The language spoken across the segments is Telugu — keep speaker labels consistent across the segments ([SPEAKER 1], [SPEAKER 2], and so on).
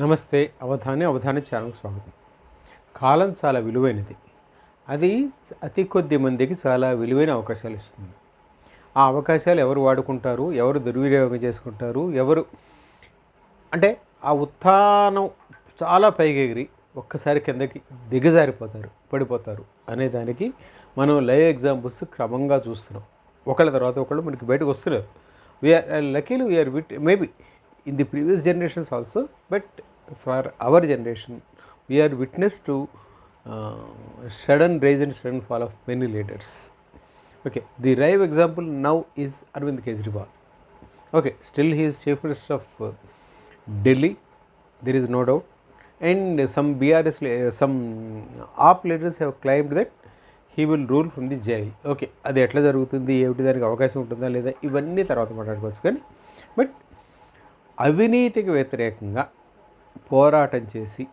[SPEAKER 1] నమస్తే అవధాని అవధాని ఛానల్ స్వాగతం కాలం చాలా విలువైనది అది అతి కొద్ది మందికి చాలా విలువైన అవకాశాలు ఇస్తుంది ఆ అవకాశాలు ఎవరు వాడుకుంటారు ఎవరు దుర్వినియోగం చేసుకుంటారు ఎవరు అంటే ఆ ఉత్థానం చాలా పైకి ఎగిరి ఒక్కసారి కిందకి దిగజారిపోతారు పడిపోతారు అనేదానికి మనం లైవ్ ఎగ్జాంపుల్స్ క్రమంగా చూస్తున్నాం ఒకళ్ళ తర్వాత ఒకళ్ళు మనకి బయటకు వస్తున్నారు వీఆర్ లకీలు వీఆర్ విట్ మేబీ in the previous generations also, but for our generation we are witness to uh, sudden rise and sudden fall of many leaders. Okay, the live example now is Arvind Kejriwal. Okay, still he is chief minister of uh, Delhi, there is no doubt. And uh, some BRS, uh, some AAP leaders have claimed that he will rule from the jail okay అది ఎట్లా జరుగుతుంది ఏమిటి దానికి అవకాశం ఉంటుందా లేదా ఇవన్నీ తర్వాత మాట్లాడుకోవచ్చు కానీ బట్ అవినీతికి వ్యతిరేకంగా పోరాటం చేసి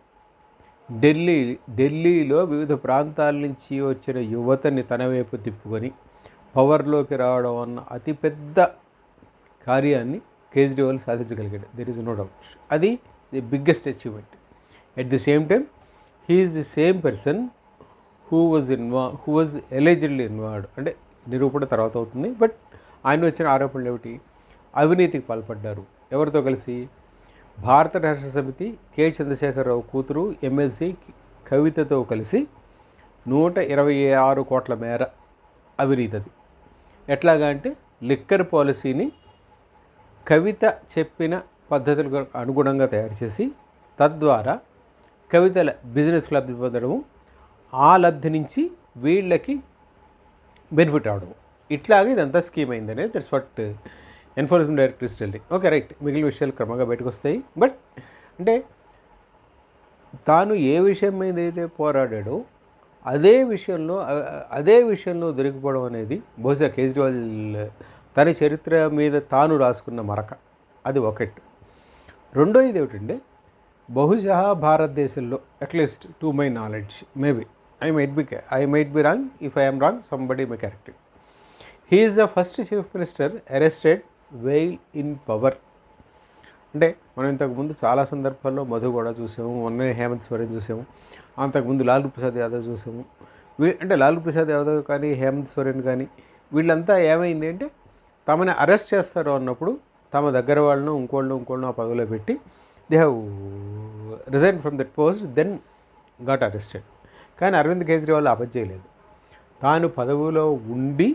[SPEAKER 1] ఢిల్లీ ఢిల్లీలో వివిధ ప్రాంతాల నుంచి వచ్చిన యువతని తన వైపు తిప్పుకొని పవర్లోకి రావడం అన్న అతిపెద్ద కార్యాన్ని కేజ్రీవాల్ సాధించగలిగాడు దెర్ ఇస్ నో డౌట్ అది the biggest achievement at the same time he is the same person who was ఇన్వా who was eligible involved అంటే నిరూపణ తర్వాత అవుతుంది బట్ ఆయన వచ్చిన ఆరోపణలు ఏమిటి అవినీతికి పాల్పడ్డారు ఎవరితో కలిసి భారత రాష్ట్ర సమితి కె చంద్రశేఖరరావు కూతురు ఎమ్మెల్సీ కవితతో కలిసి నూట ఇరవై ఆరు కోట్ల మేర అది ఎట్లాగా అంటే లిక్కర్ పాలసీని కవిత చెప్పిన పద్ధతులకు అనుగుణంగా తయారు చేసి తద్వారా కవితల బిజినెస్ లబ్ధి పొందడము ఆ లబ్ధి నుంచి వీళ్ళకి బెనిఫిట్ అవడము ఇట్లాగే ఇదంతా scheme అయిందనే that's what enforcement directories Delhi okay right మిగిలిన విషయాలు క్రమంగా బయటకు వస్తాయి బట్ అంటే తాను ఏ విషయం మీద అయితే పోరాడాడో అదే విషయంలో అదే విషయంలో దొరికిపోవడం అనేది బహుశా కేజ్రీవాల్ తన చరిత్ర మీద తాను రాసుకున్న మరక అది ఒకటి రెండో ఇది ఏమిటంటే బహుశా భారతదేశంలో at least to my knowledge maybe I might be I might be wrong if I'm wrong somebody my character he is the first chief minister arrested while in power అంటే మనం ఇంతకుముందు చాలా సందర్భాల్లో మధు కూడా చూసాము మొన్నే హేమంత్ సోరెన్ చూసాము అంతకుముందు లాలూ ప్రసాద్ యాదవ్ చూసాము అంటే లాలూ ప్రసాద్ యాదవ్ కానీ హేమంత్ సోరెన్ కానీ వీళ్ళంతా ఏమైంది అంటే తమని అరెస్ట్ చేస్తారు అన్నప్పుడు తమ దగ్గర వాళ్ళను ఇంకోళ్ళు ఇంకోళ్ళు ఆ పదవిలో పెట్టి they have resign from that post then got arrested కానీ అరవింద్ కేజ్రీవాల్ చేయలేదు తాను పదవిలో ఉండి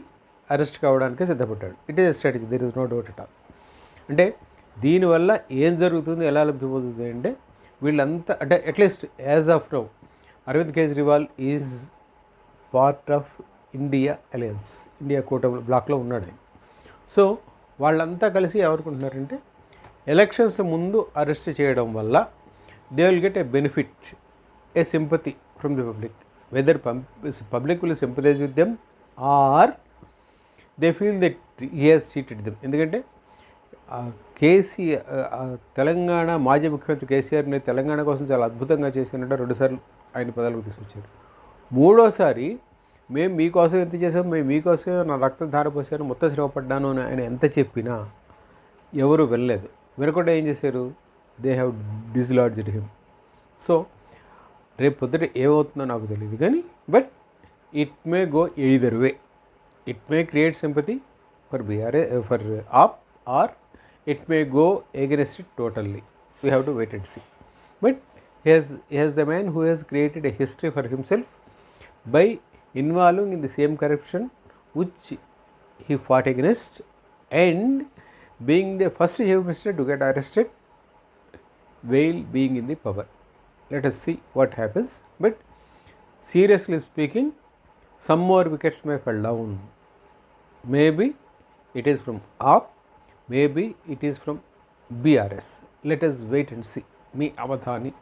[SPEAKER 1] అరెస్ట్ కావడానికి సిద్ధపడ్డాడు it is strategy there is no doubt it all అంటే దీనివల్ల ఏం జరుగుతుంది ఎలా లబ్ధి పొందుతుంది అంటే వీళ్ళంతా అంటే at least as of now Arvind Kejriwal is part of India alliance India కూట బ్లాక్లో ఉన్నాడు ఆయన సో వాళ్ళంతా కలిసి ఎవరుకుంటున్నారంటే ఎలక్షన్స్ ముందు అరెస్ట్ చేయడం వల్ల they will get a benefit a sympathy from the public whether public will sympathize with them or they feel that he has seated them ఎందుకంటే కేసీ తెలంగాణ మాజీ ముఖ్యమంత్రి కేసీఆర్ని తెలంగాణ కోసం చాలా అద్భుతంగా చేసినట్టు రెండుసార్లు ఆయన పదాలకు తీసుకొచ్చారు మూడోసారి మేము మీకోసం ఎంత చేసాం మేము మీకోసం నా రక్తం ధారపోసాను మొత్తం శ్రమపడ్డాను అని ఆయన ఎంత చెప్పినా ఎవరు వెళ్ళలేదు వెనకుండా ఏం చేశారు they have dislodged him so రేపు పొద్దుట ఏమవుతుందో నాకు తెలియదు కానీ but it may go either way it may create sympathy for BRA, uh, for AAP or it may go against it totally. We have to wait and see. But he has, he has the man who has created a history for himself by involving in the same corruption which he fought against and being the first chief minister to get arrested while being in the power. Let us see what happens. But seriously speaking, some more wickets may fall down. Maybe it is from up, maybe it is from BRS. Let us wait and see. Me Avadhani.